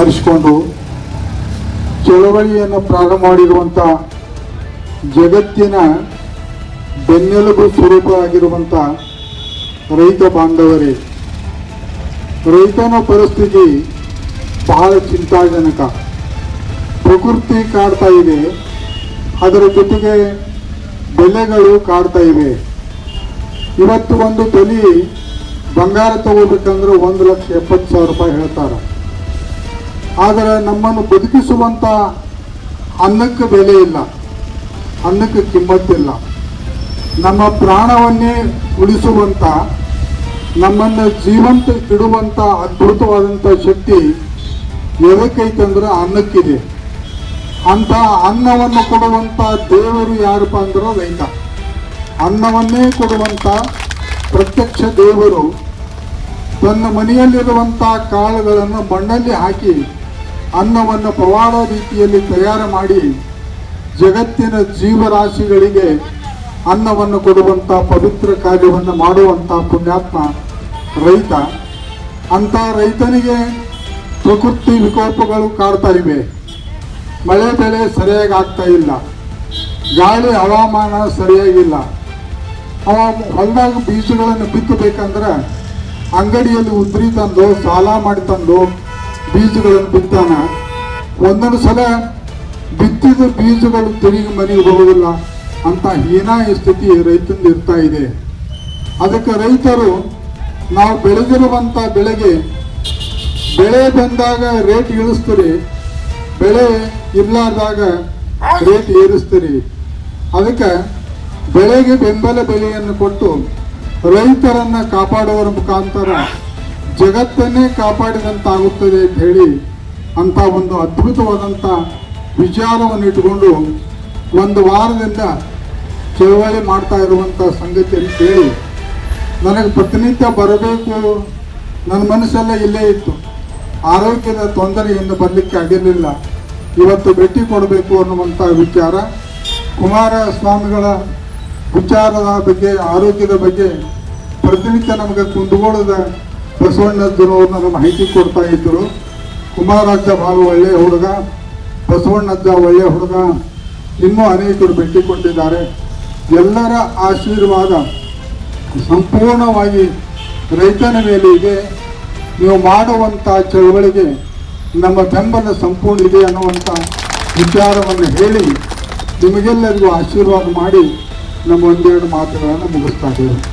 ಸ್ಮರಿಸಿಕೊಂಡು ಚಳವಳಿಯನ್ನು ಪ್ರಾರಂಭ ಮಾಡಿರುವಂಥ ಜಗತ್ತಿನ ಬೆನ್ನೆಲುಬು ಸ್ವರೂಪ ಆಗಿರುವಂಥ ರೈತ ಬಾಂಧವರೇ, ರೈತನ ಪರಿಸ್ಥಿತಿ ಬಹಳ ಚಿಂತಾಜನಕ. ಪ್ರಕೃತಿ ಕಾಡ್ತಾ ಇದೆ, ಅದರ ಜೊತೆಗೆ ಬೆಲೆಗಳು ಕಾಡ್ತಾ ಇವೆ. ಇವತ್ತು ಒಂದು ತೊಲಿ ಬಂಗಾರ ತಗೋಬೇಕಂದ್ರೆ ಒಂದು ಲಕ್ಷ ಎಪ್ಪತ್ತು ಸಾವಿರ ರೂಪಾಯಿ ಹೇಳ್ತಾರೆ. ಆದರೆ ನಮ್ಮನ್ನು ಬದುಕಿಸುವಂಥ ಅನ್ನಕ್ಕೆ ಬೆಲೆ ಇಲ್ಲ. ಅನ್ನಕ್ಕೆ ಕಿಮ್ಮತ್ತಿಲ್ಲ. ನಮ್ಮ ಪ್ರಾಣವನ್ನೇ ಉಳಿಸುವಂಥ ನಮ್ಮನ್ನು ಜೀವಂತ ಇಡುವಂಥ ಅದ್ಭುತವಾದಂಥ ಶಕ್ತಿ ಎದಕ್ಕೈತಂದ್ರೆ ಅನ್ನಕ್ಕಿದೆ. ಅಂತ ಅನ್ನವನ್ನು ಕೊಡುವಂಥ ದೇವರು ಯಾರಪ್ಪ ಅಂದ್ರೆ ರೈತ. ಅನ್ನವನ್ನೇ ಕೊಡುವಂಥ ಪ್ರತ್ಯಕ್ಷ ದೇವರು ತನ್ನ ಮನೆಯಲ್ಲಿರುವಂಥ ಕಾಳುಗಳನ್ನು ಮಣ್ಣಲ್ಲಿ ಹಾಕಿ ಅನ್ನವನ್ನು ಪವಾಡ ರೀತಿಯಲ್ಲಿ ತಯಾರು ಮಾಡಿ ಜಗತ್ತಿನ ಜೀವರಾಶಿಗಳಿಗೆ ಅನ್ನವನ್ನು ಕೊಡುವಂಥ ಪವಿತ್ರ ಕಾರ್ಯವನ್ನು ಮಾಡುವಂಥ ಪುಣ್ಯಾತ್ಮ ರೈತ. ಅಂಥ ರೈತನಿಗೆ ಪ್ರಕೃತಿ ವಿಕೋಪಗಳು ಕಾಡ್ತಾ ಇವೆ. ಮಳೆ ಬೆಳೆ ಸರಿಯಾಗಿ ಆಗ್ತಾ ಇಲ್ಲ. ಗಾಳಿ ಹವಾಮಾನ ಸರಿಯಾಗಿಲ್ಲ ಅವ ಹೊಲದಾಗ ಬೀಜಗಳನ್ನು ಬಿತ್ತಬೇಕಂದ್ರೆ ಅಂಗಡಿಯಲ್ಲಿ ಉದ್ರಿ ತಂದು ಸಾಲ ಮಾಡಿ ತಂದು ಬೀಜಗಳನ್ನು ಬಿತ್ತಾನ ಒಂದೊಂದು ಸಲ ಬಿತ್ತಿದ ಬೀಜಗಳು ತಿರುಗಿ ಮನೆಗೆ ಬರುವುದಿಲ್ಲ ಅಂತ ಹೀನಾಯ ಸ್ಥಿತಿ ರೈತಂದು ಇರ್ತಾ ಇದೆ. ಅದಕ್ಕೆ ರೈತರು ನಾವು ಬೆಳೆದಿರುವಂಥ ಬೆಳೆಗೆ ಬೆಳೆ ಬಂದಾಗ ರೇಟ್ ಇಳಿಸ್ತೀರಿ, ಬೆಳೆ ಇರ್ಲಾರ್ದಾಗ ರೇಟ್ ಏರಿಸ್ತೀರಿ. ಅದಕ್ಕೆ ಬೆಳೆಗೆ ಬೆಂಬಲ ಬೆಲೆಯನ್ನು ಕೊಟ್ಟು ರೈತರನ್ನ ಕಾಪಾಡುವ ಮುಖಾಂತರ ಜಗತ್ತನ್ನೇ ಕಾಪಾಡಿದಂತಾಗುತ್ತದೆ ಅಂತ ಹೇಳಿ ಅಂತ ಒಂದು ಅದ್ಭುತವಾದಂಥ ವಿಚಾರವನ್ನು ಇಟ್ಟುಕೊಂಡು ಒಂದು ವಾರದಿಂದ ಚಳವಳಿ ಮಾಡ್ತಾ ಇರುವಂಥ ಸಂಗತಿಯನ್ನು ಕೇಳಿ ನನಗೆ ಪ್ರತಿನಿತ್ಯ ಬರಬೇಕು. ನನ್ನ ಮನಸ್ಸೆಲ್ಲ ಇಲ್ಲೇ ಇತ್ತು. ಆರೋಗ್ಯದ ತೊಂದರೆಯಿಂದ ಬರಲಿಕ್ಕೆ ಆಗಿರಲಿಲ್ಲ. ಇವತ್ತು ಭೇಟಿ ಕೊಡಬೇಕು ಅನ್ನುವಂಥ ವಿಚಾರ. ಕುಮಾರ ಸ್ವಾಮಿಗಳ ವಿಚಾರದ ಬಗ್ಗೆ, ಆರೋಗ್ಯದ ಬಗ್ಗೆ ಪ್ರತಿನಿತ್ಯ ನಮಗೆ ಕುಂದಗೋಳದ ಬಸವಣ್ಣಜ್ಜನವ್ರು ನನಗೆ ಮಾಹಿತಿ ಕೊಡ್ತಾ ಇದ್ದರು. ಕುಮಾರಜ್ಜ ಭಾಳ ಒಳ್ಳೆಯ ಹುಡುಗ. ಬಸವಣ್ಣಜ್ಜ ಒಳ್ಳೆಯ ಹುಡುಗ. ಇನ್ನೂ ಅನೇಕರು ಭೇಟಿ ಕೊಟ್ಟಿದ್ದಾರೆ. ಎಲ್ಲರ ಆಶೀರ್ವಾದ ಸಂಪೂರ್ಣವಾಗಿ ರೈತನ ಮೇಲೆ ಇದೆ. ನೀವು ಮಾಡುವಂಥ ಚಳವಳಿಗೆ ನಮ್ಮ ಬೆಂಬಲ ಸಂಪೂರ್ಣ ಇದೆ ಅನ್ನುವಂಥ ವಿಚಾರವನ್ನು ಹೇಳಿ ನಿಮಗೆಲ್ಲರಿಗೂ ಆಶೀರ್ವಾದ ಮಾಡಿ ನಮ್ಮ ಒಂದೆರಡು ಮಾತುಗಳನ್ನು ಮುಗಿಸ್ತಾ ಇದ್ದೇವೆ.